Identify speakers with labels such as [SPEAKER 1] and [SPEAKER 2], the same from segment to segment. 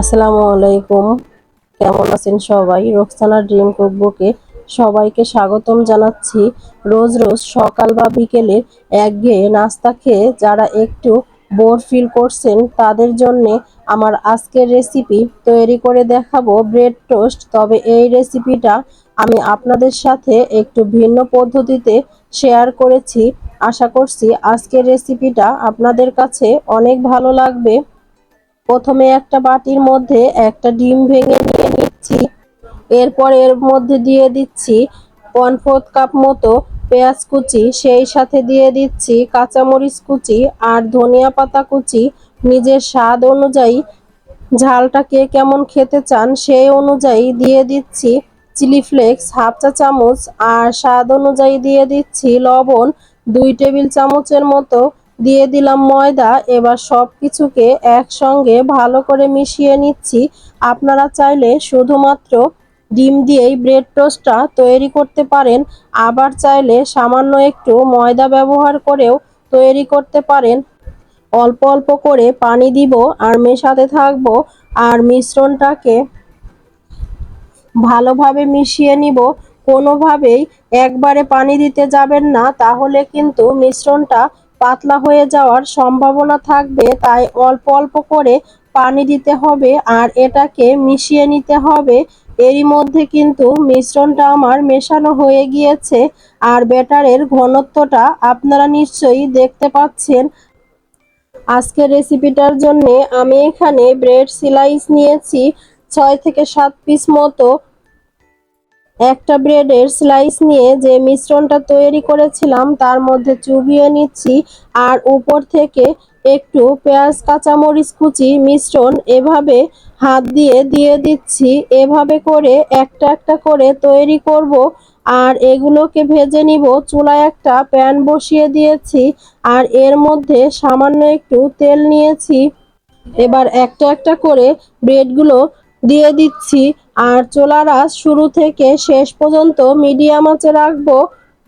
[SPEAKER 1] আসসালামু আলাইকুম। কেমন আছেন সবাই? রোকসানা ড্রিম কুকবুকে সবাইকে স্বাগতম জানাচ্ছি। রোজ রোজ সকাল বা বিকেলে একঘেয়ে নাস্তা খেয়ে যারা একটু বোর ফিল করছেন, তাদের জন্যে আমার আজকের রেসিপি তৈরি করে দেখাবো ব্রেড টোস্ট। তবে এই রেসিপিটা আমি আপনাদের সাথে একটু ভিন্ন পদ্ধতিতে শেয়ার করেছি। আশা করছি আজকের রেসিপিটা আপনাদের কাছে অনেক ভালো লাগবে। প্রথমে একটা বাটির মধ্যে একটা ডিম ভেঙে নিয়ে নিচ্ছি। এরপর এর মধ্যে দিয়ে দিচ্ছি ওয়ান ফোর্থ কাপ মতো পেঁয়াজ কুচি, সেই সাথে দিয়ে দিচ্ছি কাঁচামরিচ কুচি আর ধনিয়া পাতা কুচি। নিজের স্বাদ অনুযায়ী ঝালটা কে কেমন খেতে চান সেই অনুযায়ী দিয়ে দিচ্ছি চিলি ফ্লেক্স হাফ চা চামচ আর স্বাদ অনুযায়ী দিয়ে দিচ্ছি লবণ দুই টেবিল চামচের মতো দিয়ে দিলাম ময়দা। এবার সব কিছুকে একসঙ্গে ভালো করে মিশিয়ে নিচ্ছি। আপনারা চাইলে শুধুমাত্র ডিম দিয়েই ব্রেড টোস্টটা তৈরি করতে পারেন। আবার চাইলে সামান্য একটু ময়দা ব্যবহার করেও তৈরি করতে পারেন। অল্প অল্প করে পানি দিব আর মেশাতে থাকব। আর মিশ্রণটাকে ভালোভাবে মিশিয়ে নিব। কোনোভাবেই একবারে পানি দিতে যাবেন না। তাহলে কিন্তু মিশ্রণটা পাতলা হয়ে যাওয়ার সম্ভাবনা থাকবে, তাই অল্প অল্প করে পানি দিতে হবে আর এটাকে মিশিয়ে নিতে হবে। এরই মধ্যে কিন্তু মিশ্রণটা আমার মেশানো হয়ে গিয়েছে আর ব্যাটারের ঘনত্বটা আপনারা নিশ্চয়ই দেখতে পাচ্ছেন। আজকের রেসিপিটার জন্য আমি এখানে ব্রেড স্লাইস নিয়েছি, ছয় থেকে সাত পিস মতো। একটা ব্রেডের স্লাইস নিয়ে যে মিশ্রণটা তৈরি করেছিলাম, তার মধ্যে চুবিয়ে নিচ্ছি আর উপর থেকে একটু পেঁয়াজ, কাঁচামরিচ কুচি মিশ্রণ এভাবে হাত দিয়ে দিয়ে দিচ্ছি। এভাবে করে একটা একটা করে তৈরি করব আর এগুলোকে ভেজে নিব। চুলায় একটা প্যান বসিয়ে দিয়েছি আর এর মধ্যে সামান্য একটু তেল নিয়েছি। এবার একটা একটা করে ব্রেডগুলো দিয়ে দিচ্ছি। আর চোলার আঁচ শুরু থেকে শেষ পর্যন্ত মিডিয়াম আঁচে রাখব।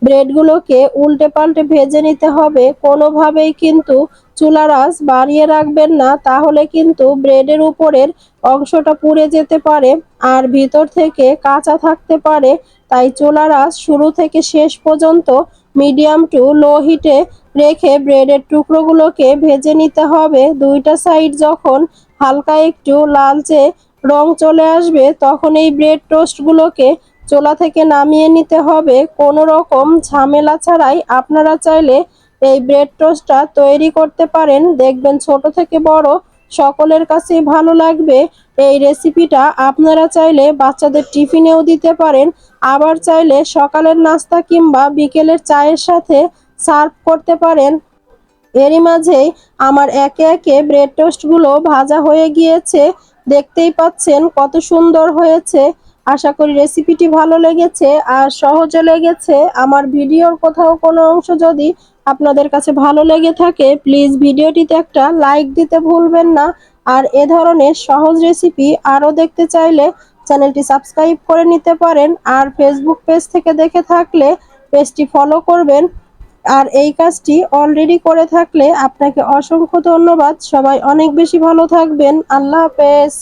[SPEAKER 1] ব্রেডগুলোকে উল্টে পাল্টে ভেজে নিতে হবে। কোনোভাবেই কিন্তু চুলার আঁচ বাড়িয়ে রাখবেন না, তাহলে কিন্তু ব্রেডের উপরের অংশটা পুড়ে যেতে পারে আর ভিতর থেকে কাঁচা থাকতে পারে। তাই চুলার আঁচ শুরু থেকে শেষ পর্যন্ত মিডিয়াম টু লো হিটে রেখে ব্রেডের টুকরোগুলোকে ভেজে নিতে হবে। দুইটা সাইড যখন হালকা একটু লালচে রং চলে আসবে, তখন এই ব্রেড টোস্টগুলোকে চোলা থেকে নামিয়ে নিতে হবে। কোনো রকম ঝামেলা ছাড়াই আপনারা চাইলে এই ব্রেড টোস্টটা তৈরি করতে পারেন। দেখবেন ছোট থেকে বড় সকলের কাছেই ভালো লাগবে। এই রেসিপিটা আপনারা চাইলে বাচ্চাদের টিফিনেও দিতে পারেন। আবার চাইলে সকালের নাস্তা কিংবা বিকেলের চায়ের সাথে সার্ভ করতে পারেন। এরই মাঝেই আমার একে একে ব্রেড টোস্টগুলো ভাজা হয়ে গিয়েছে। দেখতেই পাচ্ছেন কত সুন্দর হয়েছে। আশা করি রেসিপিটি ভালো লেগেছে আর সহজে লেগেছে। আমার ভিডিওর কোথাও কোনো অংশ যদি আপনাদের কাছে ভালো লেগে থাকে প্লিজ ভিডিওটিতে একটা লাইক দিতে ভুলবেন না। আর এ ধরনের সহজ রেসিপি আরও দেখতে চাইলে চ্যানেলটি সাবস্ক্রাইব করে নিতে পারেন। আর ফেসবুক পেজ থেকে দেখে থাকলে পেজটি ফলো করবেন। আর এই কাজটি অলরেডি করে থাকলে আপনাকে অসংখ্য ধন্যবাদ। সবাই অনেক বেশি ভালো থাকবেন। আল্লাহ হাফেজ।